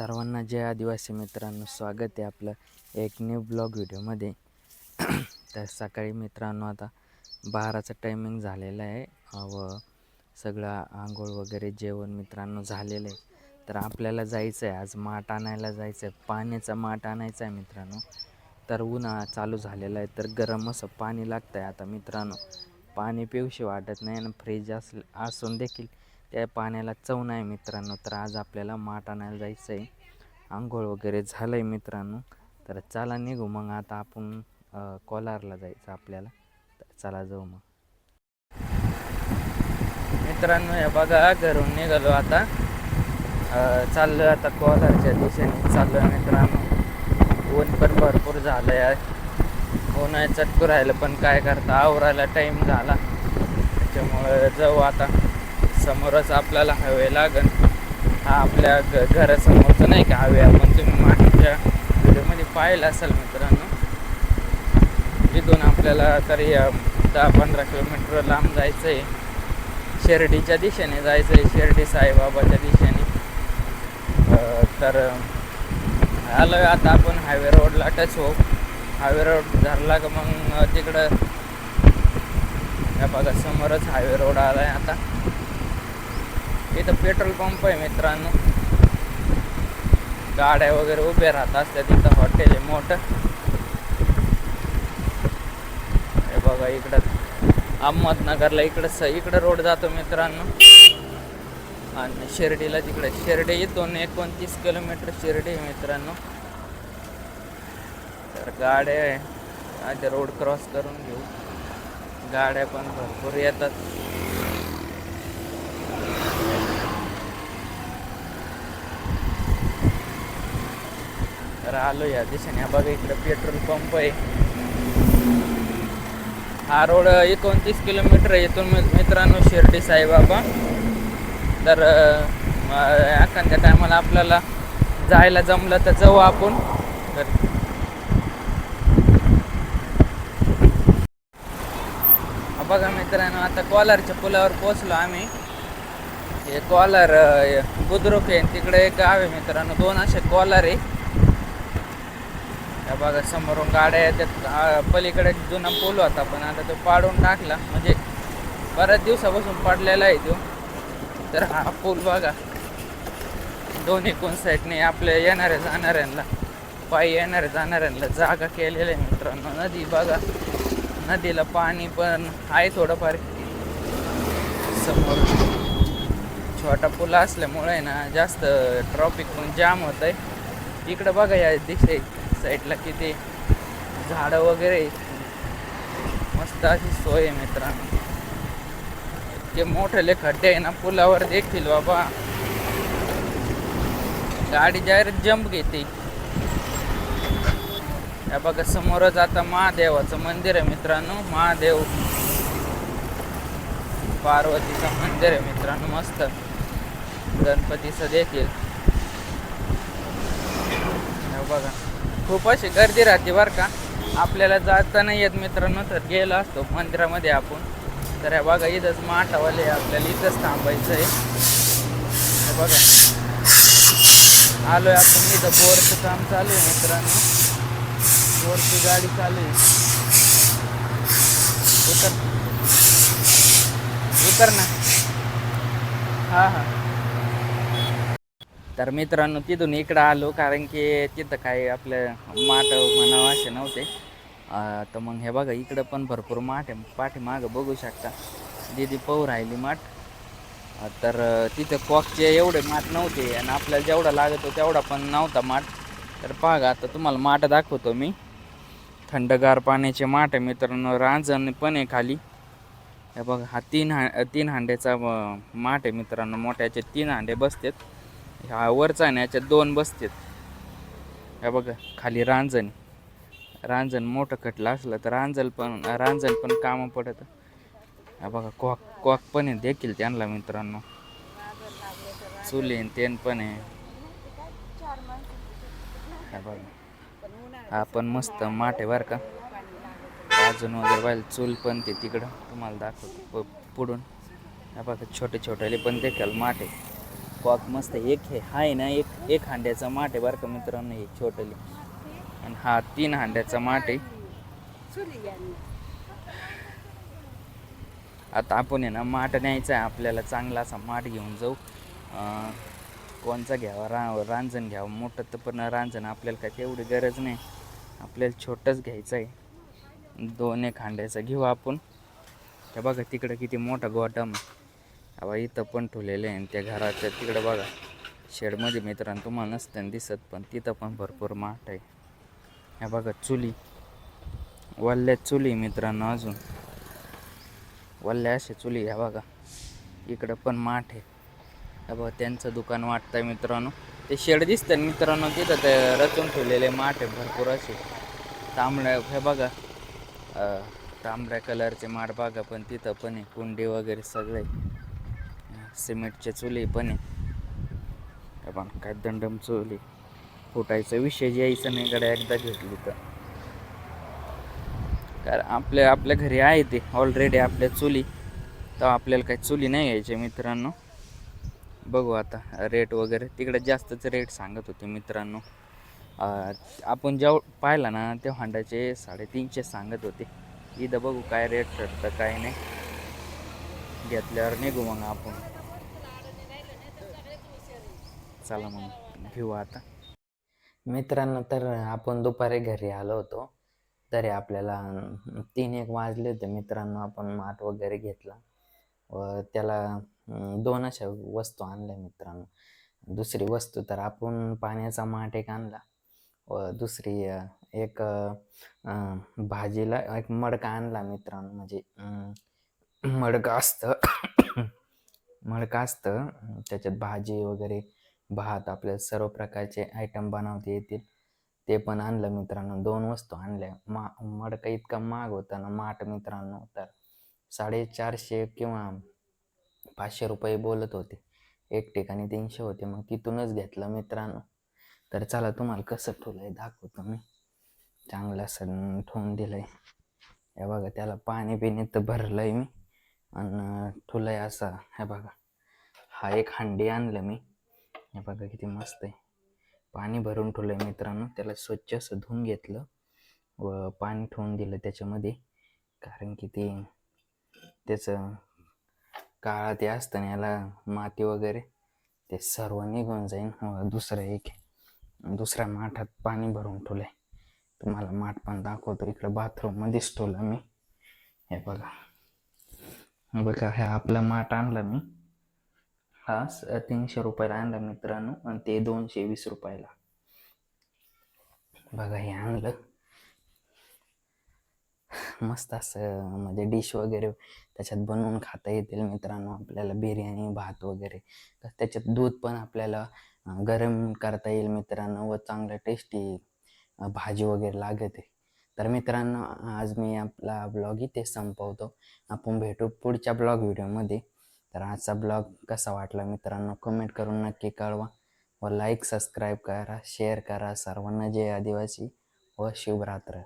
सर्वांना जय आदिवासी मित्रांनो. स्वागत आहे आपलं एक न्यू ब्लॉग व्हिडिओमध्ये तर सकाळी मित्रांनो आता बाराचं टायमिंग झालेलं आहे. व सगळं आंघोळ वगैरे जेवण मित्रांनो झालेलं आहे. तर आपल्याला जायचं आहे. आज माठ आणायला जायचं आहे. पाण्याचा माठ आणायचा आहे मित्रांनो. तर उन्हाळा चालू झालेला आहे. तर गरम असं पाणी लागतं आहे आता मित्रांनो. पाणी पिऊशी वाटत नाही आणि फ्रीज अस असून देखील त्या पाण्याला चव नाही मित्रांनो तर आज आपल्याला माठ आणायला जायचं आहे आंघोळ वगैरे झालं आहे मित्रांनो. तर चला निघू मग आता आपण कोलारला जायचं आपल्याला. तर चला जाऊ मग. मित्रांनो हे बघा घरून निघालो आता. चाललो आता कोलारच्या दिशेने. चाललो मित्रांनो. ऊन पण भरपूर झालं आहे ऊन आहे चटकू राहिलं पण काय करता? आवरायला टाईम झाला. त्याच्यामुळं जाऊ आता. समोरच आपल्याला हवे लागन. हा आपल्या घ घरासमोरचं नाही का हवे आपण. तुम्ही मागच्या व्हिडिओमध्ये पाहिलं असाल मित्रांनो. तिथून आपल्याला तरी दहा पंधरा किलोमीटर लांब जायचं आहे शिर्डीच्या दिशेने जायचं आहे शिर्डी साईबाबाच्या दिशेने. तर आलो आहे आता आपण हायवे रोडला टच हो हायवे रोड धरला का मग तिकडं. या बघा समोरच हायवे रोड आला आहे आता. इथं पेट्रोल पंप आहे मित्रांनो. गाड्या वगैरे उभ्या राहत असतात. तिथं हॉटेल आहे मोठं. हे बघा इकडं. अहमदनगरला इकडं स इकडं रोड जातो मित्रांनो. आणि शिर्डीला तिकडे. शिर्डी दोन एकोणतीस किलोमीटर शिर्डी आहे मित्रांनो. तर गाड्या आहे. रोड क्रॉस करून घेऊ. गाड्या पण भरपूर येतात. तर आलो या दिशेने. हा बघा इकडे पेट्रोल पंप आहे. हा रोड एकोणतीस किलोमीटर आहे. इथून मित्रांनो शिर्डी साईबाबा. तर एखाद्या टायमाला आपल्याला जायला जमलं तर जाऊ आपण. तर बघा मित्रांनो आता कॉलरच्या पुलावर पोचलो आम्ही. हे कॉलर बुद्रुक आहे. तिकडे एक गाव आहे मित्रांनो. दोन असे कॉलर आहे. त्या बघा समोरून गाड्या येतात. पलीकडे जुना पूल होता पण आता तो पाडून टाकला. म्हणजे बऱ्याच दिवसापासून पडलेला आहे तो. तर हा पूल बघा. दोन्ही कोण साईडने आपल्या येणाऱ्या जाणाऱ्यांना पायी येणाऱ्या जाणाऱ्यांना जागा केलेल्या आहे मित्रांनो. नदी बघा. नदीला पाणी पण आहे थोडंफार. समोर छोटा पूल असल्यामुळे ना जास्त ट्रॉफिक पण जाम होत आहे इकडं बघा या दिशे साईडला किती झाडं वगैरे. मस्त अशी सोय आहे मित्रांनो. इतके मोठेले खड्डे आहे ना पुलावर देखील बाबा. गाडी डायरेक्ट जंप घेते. या बघा समोरच आता महादेवाचं मंदिर आहे मित्रांनो. महादेव पार्वतीचं मंदिर आहे मित्रांनो मस्त. गणपतीचं देखील. बघा. खूप अशी गर्दी राहते बरं का. आपल्याला जाता नाही येत मित्रांनो तर गेलो असतो मंदिरामध्ये आपण. तर हे बघा इथंच माठावाले आपल्याला इथंच थांबायचं आहे. बघा बघा. आलोय आपण इथं. बोरचं काम चालू आहे मित्रांनो. बोरची गाडी चालू आहे. उतर. उतर ना. हां हां. तर मित्रांनो तिथून इकडं आलो कारण की तिथं काही आपलं माठ म्हणावं असे नव्हते. तर मग हे बघा इकडं पण भरपूर माठ आहे. पाठीमागं बघू शकता. दिदी पाहू राहिली माठ. तर तिथं कॉकचे एवढे माठ नव्हते आणि आपल्याला जेवढा लागतो तेवढा पण नव्हता माठ. तर बघा आता तुम्हाला माठ दाखवतो मी. थंडगार पाण्याचे माठ आहे मित्रांनो रांजण पण आहे खाली. हे बघा हा तीन हा तीन हांड्याचा माठ आहे मित्रांनो. मोठ्याचे तीन हांडे बसतात. ह्या वरचा आहे ना याच्यात दोन बसतात. ह्या बघा खाली रांजण रांजण मोठं खटलं असलं तर रांजण पण रांजण पण कामं पडत. ह्या बघा कॉक कॉक पण आहे देखील त्यांना मित्रांनो. चुली तेन पण आहे. हे बघा. हा पण मस्त माठ आहे बरं का. अजून वगैरे पाहिजे चूल पण ते तिकडं. तुम्हाला दाखवतो पुढून. ह्या बघा छोटे छोटेले पण देखील माठ आहे. कॉक मस्त आहे. एक हे आहे ना एक एक हांड्याचा माठ आहे बरं का मित्रांनो हे छोटली आणि हा तीन हांड्याचा माठ आहे. आता आपण आहे ना माठ न्यायचा आहे. आपल्याला चांगला असा माठ घेऊन जाऊ. कोणचा घ्यावा? रा रांजण घ्यावं. मोठं तर पण रांजण आपल्याला काय तेवढी गरज नाही. आपल्याला छोटंच घ्यायचं आहे. दोन एक हांड्याचं घेऊ आपण. हे बघा तिकडं किती मोठा गोटम हवा इथं पण ठेवलेले आहे आणि त्या घराच्या तिकडं बघा शेडमध्ये मित्रांनो तुम्हाला नसतं दिसत पण तिथं पण भरपूर माठ आहे. ह्या बघा चुली वल्ल्या चुली मित्रांनो अजून. वल्ल्या अशा चुली ह्या बघा. इकडं पण माठ आहे. ह्या बघा त्यांचं दुकान वाटतंय मित्रांनो. ते शेड दिसतं मित्रांनो तिथं ते रचून ठेवलेले माठ आहे भरपूर असे. तांबड्या हे बघा. तांबड्या कलरचे माठ बघा पण तिथं पण आहे कुंडी वगैरे सगळे. सिमेंटचे चुली पण आहे. पण काय दंडम चुली. फुटायचा विषय यायचं नाही गड्या एकदा घेतली तर. कारण आपल्या आपल्या घरी आहे ते ऑलरेडी आपल्या चुली. तर आपल्याला काही चुली नाही घ्यायचे मित्रांनो. बघू आता रेट वगैरे. तिकडे जास्तच रेट सांगत होते मित्रांनो. आपण जेव्हा पाहिला ना ते होंडाचे साडेतीनशे सांगत होते. इथं बघू काय रेट ठरतं काय नाही. घेतल्यावर निघू मग आपण. चला मग घेऊ आता. मित्रांनो तर आपण दुपारी घरी आलो होतो. तरी आपल्याला तीन एक वाजले होते. मित्रांनो आपण माठ वगैरे घेतला. व त्याला दोन अशा वस्तू आणल्या मित्रांनो. दुसरी वस्तू तर आपण पाण्याचा माठ एक आणला. व दुसरी एक भाजीला एक मडका आणला मित्रांनो. म्हणजे मडका असतं. मडका असतं. त्याच्यात भाजी वगैरे भात आपल्या सर्व प्रकारचे आयटम बनवता येतील. ते पण आणलं मित्रांनो. दोन वस्तू आणल्या. मा मडका इतका महाग होता ना माठ मित्रांनो. तर साडेचारशे किंवा पाचशे रुपये बोलत होते. एक ठिकाणी तीनशे होते. मग तिथूनच घेतलं मित्रांनो. तर चला तुम्हाला कसं ठेवलं आहे दाखवतो मी. चांगलं सण ठेवून दिलं आहे हे बघा त्याला पाणी पिणे तर भरलं आहे मी. आणि ठेवलं आहे हे बघा. हा एक हंडी आणलं मी. हे बघा किती मस्त आहे. पाणी भरून ठेवलं आहे मित्रांनो. त्याला स्वच्छ असं धुवून घेतलं व पाणी ठेवून दिलं त्याच्यामध्ये. कारण की ते त्याचं काळा ते असतं ना याला माती वगैरे ते सर्व निघून जाईन. व दुसरं एक दुसऱ्या माठात पाणी भरून ठेवलं आहे तुम्हाला माठ पण दाखवतो. इकडं बाथरूममध्येच ठेवलं मी. हे बघा. बघा हे आपला माठ आणला मी. हा तीनशे रुपयाला आणला मित्रांनो आणि ते दोनशे वीस रुपयाला. बघा हे आणलं. मस्त असं म्हणजे डिश वगैरे त्याच्यात बनवून खाता येतील मित्रांनो आपल्याला बिर्याणी भात वगैरे. तर त्याच्यात दूध पण आपल्याला गरम करता येईल मित्रांनो व चांगलं टेस्टी भाजी वगैरे लागत आहे. तर मित्रांनो आज मी आपला ब्लॉग इथे संपवतो. आपण भेटू पुढच्या ब्लॉग व्हिडिओमध्ये तर आजचा ब्लॉग कसा वाटला मित्रांनो कमेंट करून नक्की कळवा व लाईक सबस्क्राईब करा शेअर करा सर्वांना जय आदिवासी व शुभरात्र.